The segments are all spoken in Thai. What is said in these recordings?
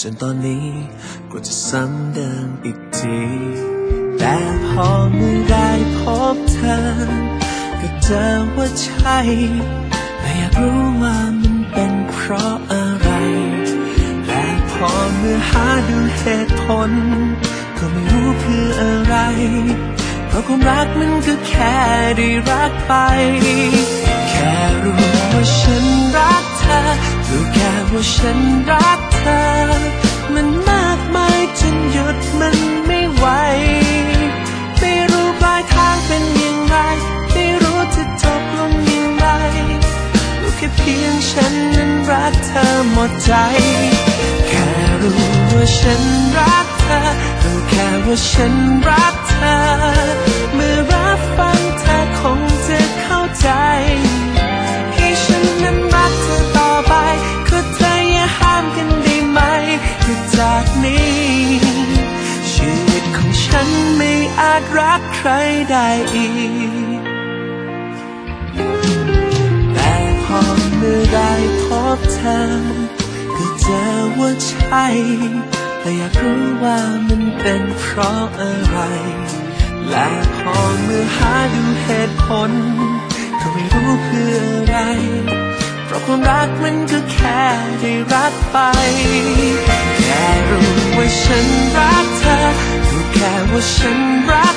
จนตอนนี้ก็จะซ้ำเดิมอีกที แต่พอเมื่อได้พบเธอ ก็เจอว่าใช่แต่อยากรู้ว่ามันเป็นเพราะอะไร และพอเมื่อหาดูเหตุผล ก็ไม่รู้เพื่ออะไร เพราะความรักมันก็แค่ได้รักไป แค่รู้ว่าฉันรักเธอรู้แค่ว่าฉันรัก ธอมันมากมายจนหยุดมันไม่ไหว ไม่รู้ปลายทางเป็นอย่างไร ไม่รู้จะจบลงอย่างไรรู้แค่เพียงฉันนั้นรักเธอหมดใจ แค่รู้ว่าฉันรักเธอรู้แค่ว่าฉันรักเธอ เมื่อรับฟังเธอคงจะเข้าใจ กใครได้อีก แต่พอเมื่อได้พบเธอก็เจอว่าใช่แต่อยากรู้ว่ามันเป็นเพราะอะไร และพอเมื่อหาดูเหตุผลก็ไม่รู้เพื่ออะไร เพราะความรักมันก็แค่ได้รักไปแค่รู้ว่าฉันรักเธอรู้แค่ว่าฉันรัก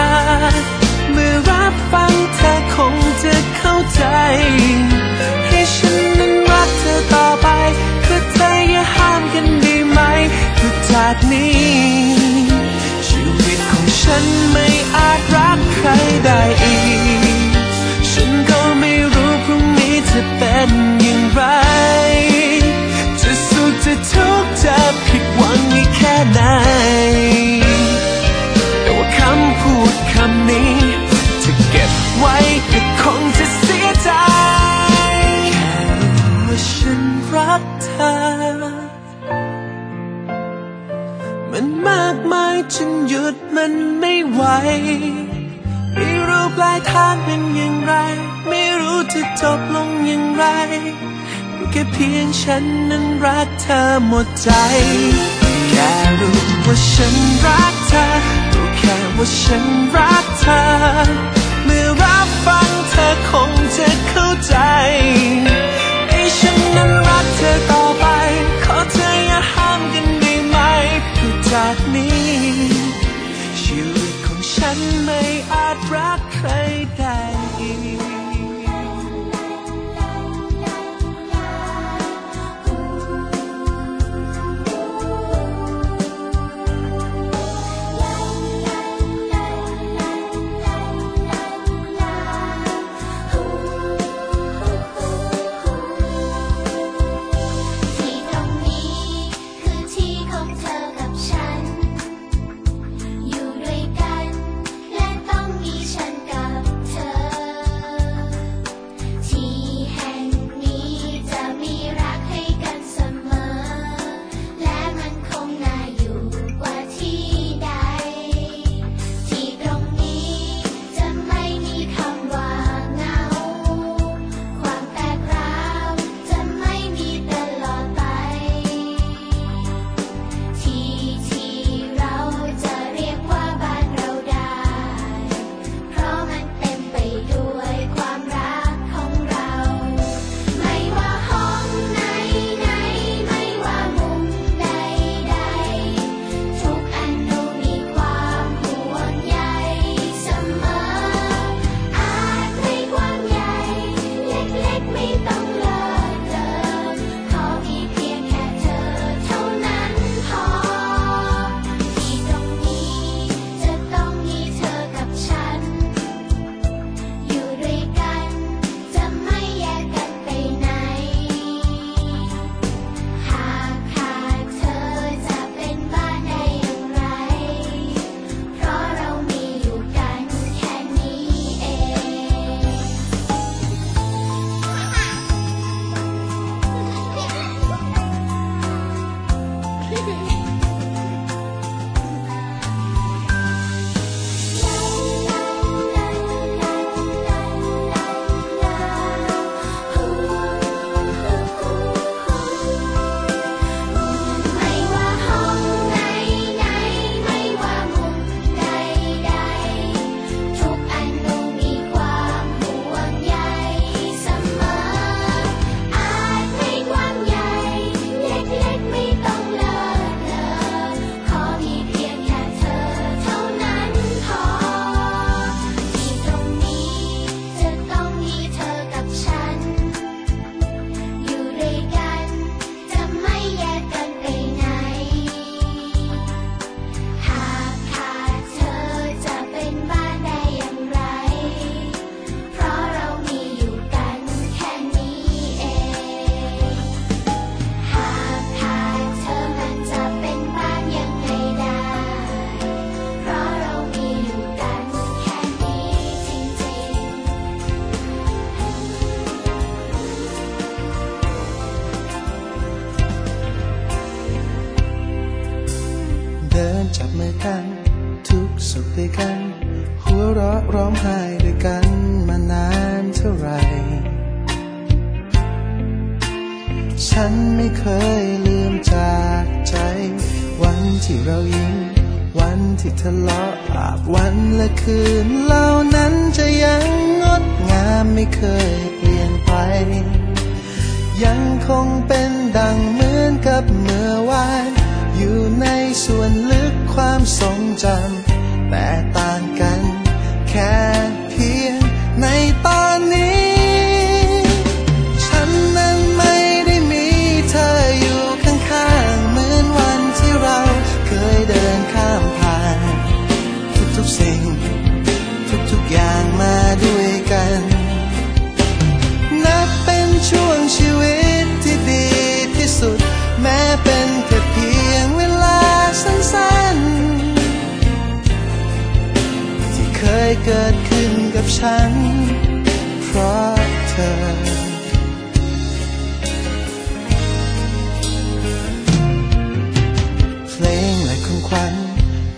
อ อาจรั จบลงอย่างไรรู้แค่เพียงฉันนั้นรักเธอหมดใจ แค่รู้ว่าฉันรักเธอรู้แค่ว่าฉันรักเธอ เมื่อรับฟังเธอคงจะเข้าใจให้ฉันนั้นรักเธอต่อไป ขอเธออย่าห้ามกันได้ไหมคือจากนี้ชีวิตของฉันไม่อาจรักใครได้ ฉันไม่เคยลืมจากใจ วันที่เรายิ้มวันที่ทะเลาะอาบวันและคืนเหล่านั้นจะยังงดงามไม่เคยเปลี่ยนไป ยังคงเป็นดังเหมือนกับเมื่อวาน อยู่ในส่วนลึกความทรงจำแต่ต่างกันแค่ ยเกิดขึ้นกับฉัน เพราะเธอ เพลงและของขวัญ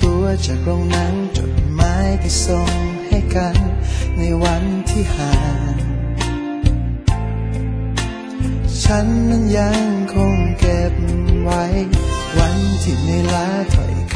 ตัวจากโรงนังจดหมายที่ส่งให้กัน ในวันที่ห่างฉันนั้นยังคงเก็บไว้ วันที่ในลาถอย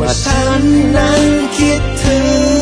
ว่าฉันนั้นคิดถึง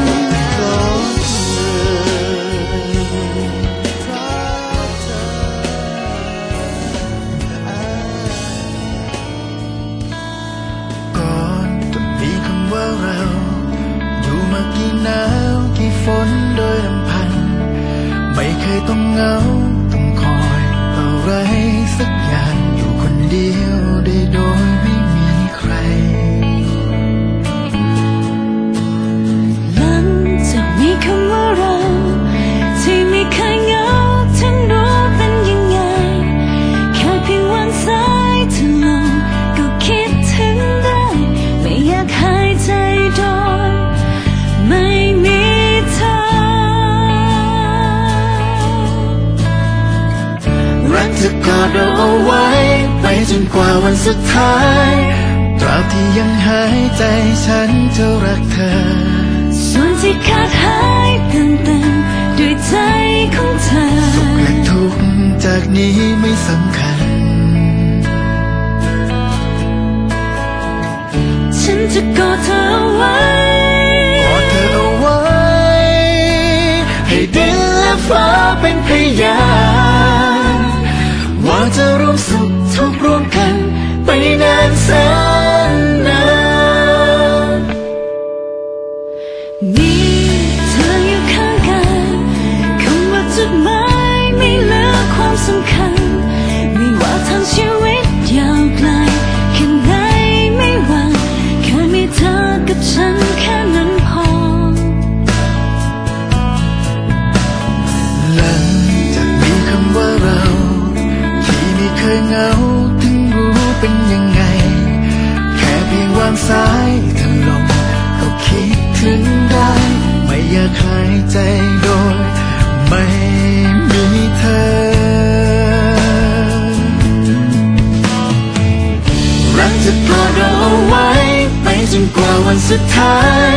ฝนโดยลำพัน ไม่เคยต้องเหงาต้องคอยอะไร ว่าวันสุดท้ายตราบที่ยังหายใจฉันจะรักเธอ ส่วนที่ขาดหายเติมเต็มด้วยใจของเธอและทุกข์จากนี้ไม่สำคัญ ฉันจะกอดเธอเอาไว้กอดเธอเอาไว้ ให้ดินและฟ้าเป็นพยาน สุดท้าย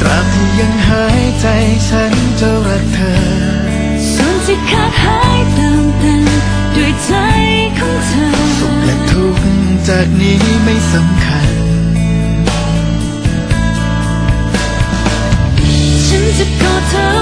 ตราบที่ยังหายใจฉันจะรักเธอส่วนที่ขาดหายตามเต็มด้วยใจของเธอสุขและทุกข์จากนี้ไม่สำคัญ ฉันจะกอดเธอ